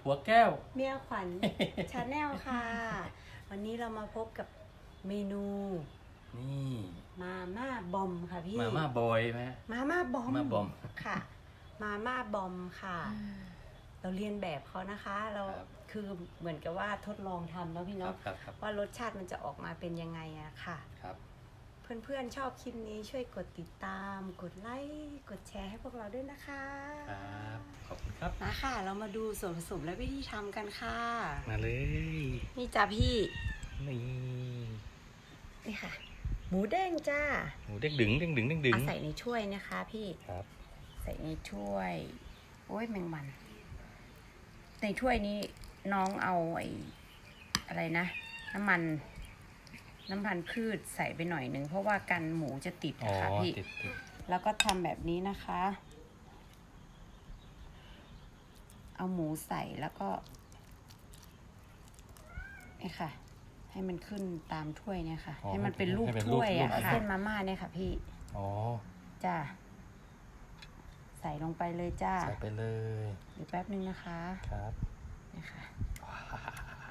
ผัวแก้ว เมียขวัญชาแนลค่ะ วันนี้เรามาพบกับเมนู นี่มาม่าบอมค่ะพี่ มาม่าบอยไหมมาม่าบอมมาบอมค่ะ มาม่าบอมค่ะ เราเรียนแบบเขานะคะ เราคือเหมือนกับว่าทดลองทำแล้วพี่เนาะว่ารสชาติมันจะออกมาเป็นยังไงอะค่ะ ครับ เพื่อนๆชอบคลิปนี้ช่วยกดติดตาม กดไลค์กดแชร์ให้พวกเราด้วยนะคะครับขอบคุณครับมาค่ะ เรามาดูส่วนผสมและวิธีทำกันค่ะ มาเลยนี่จ้าพี่นี่นี่ค่ะ หมูเด้งจ้าหมูเด้งดึงเด้งดึงเด้งดึงเอาใส่ในถ้วยนะคะพี่ครับ ใส่ในถ้วย โอ้ยแมงมัน ในถ้วยนี้น้องเอาไอ้อะไรนะ น้ำมัน น้ำมันพืชใส่ไปหน่อยหนึ่งเพราะว่ากันหมูจะติดอ๋อนะคะพี่ ติดติดแล้วก็ทำแบบนี้นะคะ เอาหมูใส่แล้วก็นี่ค่ะ ให้มันขึ้นตามถ้วยเนี่ยค่ะให้มันเป็นรูปถ้วยอะเส้นมาม่าเนี่ยค่ะพี่อ๋อจ้าใส่ลงไปเลยจ้าใส่ไปเลยเดี๋ยวแป๊บนึงนะคะครับ นี่ค่ะ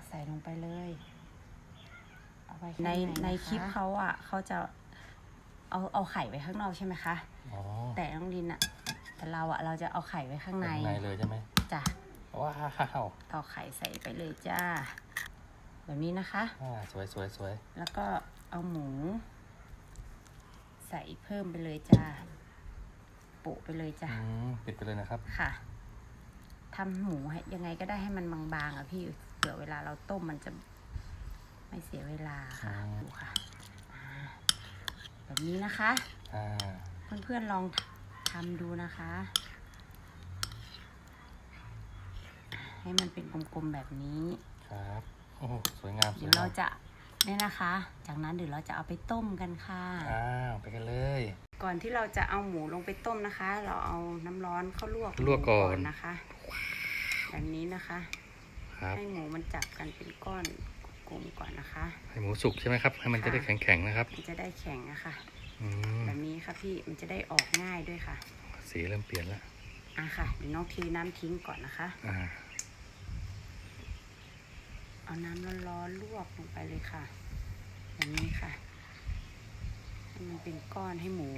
ใส่ลงไปเลย เอาไปในในในในคคลิลิปปเขาอะเขาจะเอาเอาไข่ไว้ข้างนอกใช่ไหมคะ อ๋อแต่น้องดินอะ แต่เราอะเราจะเอาไข่ไว้ข้างในข้างในเลยใช่ไหมจ้ะว้าวเอาไข่ใส่ไปเลยจ้า แบบนี้นะคะ อ่าสวยสวยสวยแล้วก็เอาหมู ใส่เพิ่มไปเลยจ้าโปะไปเลยจ้ะอืมปิดไปเลยนะครับ ค่ะทำหมูให้ยังไงก็ได้ให้มันบางๆอะพี่เผื่อเวลาเราต้มมันจะ ไม่เสียเวลาค่ะอืมดูค่ะอ่าแบบนี้นะคะ อ่าเพื่อนๆลองทำดูนะคะ ให้มันเป็นกลมๆแบบนี้ ครับโอ้โหสวยงามสเดี๋วยยวงาเรามจะเนี่ยนะคะ จากนั้นเดี๋ยวเราจะเอาไปต้มกันค่ะ อ้าวไปกันเลย ก่อนที่เราจะเอาหมูลงไปต้มนะคะ เราเอาน้ำร้อนเข้าลวกลวกก่อน หมูนะคะแบบนี้นะคะ ครับ ให้หมูมันจับกันเป็นก้อน กลมก่อนนะคะให้หมูสุกใช่ไหมครับ ให้มันจะได้แข็งแข็งๆนะครับ มันจะได้แข็งอะค่ะอืมแบบนี้ค่ะพี่มันจะได้ออกง่ายด้วยค่ะ สีเริ่มเปลี่ยนแล้วอะค่ะเดี๋ยวน้องเทีน้ำทิ้งก่อนนะคะอ่าเอาน้ำร้อนๆลวกลงไปเลยค่ะแบบนี้ค่ะให้มันเป็นก้อนให้หมู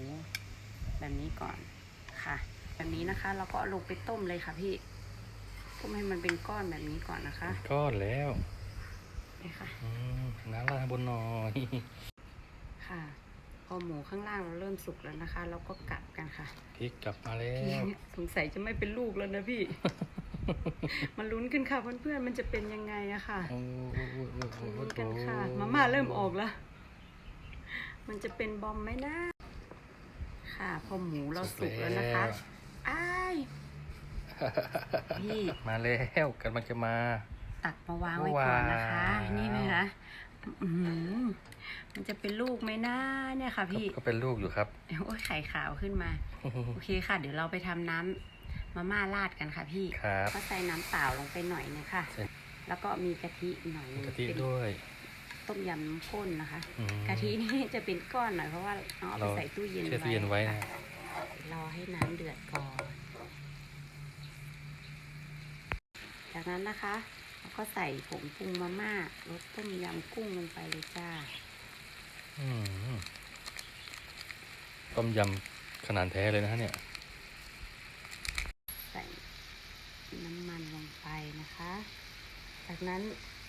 แบบนี้ก่อนค่ะ แบบนี้นะคะ เราก็เอาลงไปต้มเลยค่ะพี่ต้มให้มันเป็นก้อนแบบนี้ก่อนนะคะ ก้อนแล้ว นี่ค่ะอืมน้ำราดบนหน่อยค่ะ พอหมูข้างล่างเราเริ่มสุกแล้วนะคะ เราก็กลับกันค่ะพริกกลับมาแล้วสงสัยจะไม่เป็นลูกแล้วนะพี่ มันลุ้นกันค่ะเพื่อนๆมันจะเป็นยังไงอะค่ะโอ้โหโอ้โหโอ้โหลุ้นกันค่ะมาม่าเริ่มออกแล้วมันจะเป็นบอมไหมนะค่ะ พอหมูเราสุกแล้วนะคะอ้ายพี่มาแล้วกำลังจะมา ตักมาวางไว้ก่อนนะคะว้าวนี่นะคะอื้อหือมันจะเป็นลูกไหมนะเนี่ยค่ะพี่ ก็เป็นลูกอยู่ครับ โอ้ยไข่ขาวขึ้นมา โอเคค่ะ เดี๋ยวเราไปทำน้ำมาม่าราดกันค่ะพี่ครับก็ใส่น้ำเปล่าลงไปหน่อยนึงค่ะใส่แล้วก็มีกะทิหน่อยนึงกะทิเป็นด้วย ต้มยำน้ำข้นนะคะอืมกะทินี่จะเป็นก้อนหน่อยเพราะว่าเอาไปเราใส่ตู้เย็นแช่ตู้เย็นไว้นะค่ะรอให้น้ำเดือดก่อน จากนั้นนะคะ เราก็ใส่ผงปรุงมาม่ารสต้มยำกุ้งลงไปเลยจ้าอืมต้มยำขนาดแท้เลยนะฮะเนี่ย ใส่น้ำมันลงไปนะคะ จากนั้น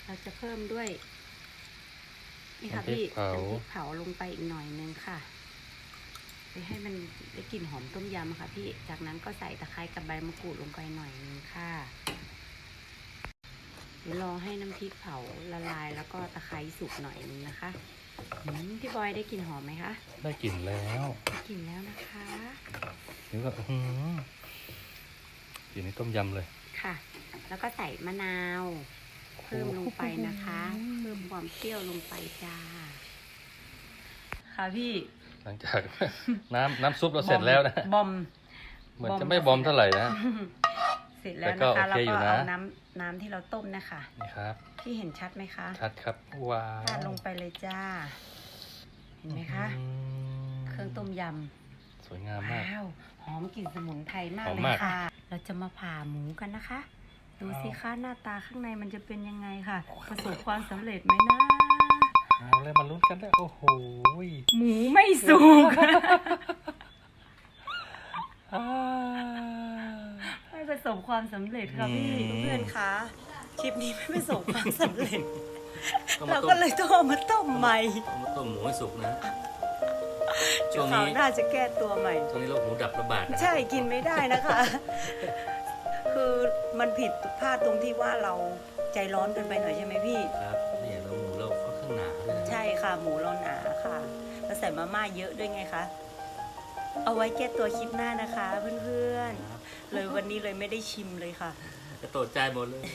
เราจะเพิ่มด้วย นี่ค่ะน้ำพริพี่กเผาน้ำพริกเผาลงไปอีกหน่อยนึงค่ะไปให้มันได้กลิ่นหอมต้มยำค่ะพี่ จากนั้นก็ใส่ตะไคร้กับใบมะกรูดลงไปหน่อยนึงค่ะ เดี๋ยวรอให้น้ำพริกเผาละลายแล้วก็ตะไคร้สุกหน่อยนึงนะคะอืมพี่บอยได้กลิ่นหอมไหมคะได้กลิ่นแล้วได้กลิ่นแล้วนะคะนี่ก็อื้อหือกลิ่นนี้ต้มยำเลยค่ะ แล้วก็ใส่มะนาว เพิ่มลงไปนะคะ เพิ่มความเปรี้ยวลงไปจ้า ค่ะพี่หลังจาก น้ำน้ำซุปเราเสร็จแล้วนะบอม เหมือนจะไม่บอมเท่าไหร่นะ เสร็จแล้วแต่ก็นะคะโอแล้วเคอยู่ก็นะเอาน้ำน้ำที่เราต้มนะคะนี่ครับพี่เห็นชัดไหมคะชัดครับว้าราดวลงไปเลยจ้า เห็นไหมคะอืมเครื่องต้มยสวยงามำมากว้าวหอมกลิ่นสมุนไพรมากหอมเลยมากค่ะ เราจะมาผ่าหมูกันนะคะ ดูสิคะหน้าตาข้างในมันจะเป็นยังไงค่ะ ประสบความสำเร็จไหมนะเอาเลยมาลุ้นกันได้โอ้โหยหมูไม่สุกอ่าไม่ประ สบความสำเร็จค่ะพี่อืมเพื่อนๆคะคลิปนี้ไม่ประสบความสำเร็จต้องเรามาต้ก็มเลยต้องเอามาต้มใหม่ต้องมาต้มหมูให้สุกนะช่วงคราวนี้หน้าจะแก้ตัวใหม่ช่วงนี้โรคหูดับระบาดนะใช่กินไม่ได้นะคะ คือมันผิดพลาดตรงที่ว่าเราใจร้อนเกินไปหน่อยใช่ไหมพี่ครับเนี่ยเราหมูเราค่อนข้างหนาด้วยนะใช่ค่ะหมูเราหนาค่ะแล้วใส่มาม่าเยอะด้วยไงคะ เอาไว้แก้ตัวคลิปหน้านะคะเพื่อนๆ เลยวันนี้เลยไม่ได้ชิมเลยค่ะจะตกใจหมดเลย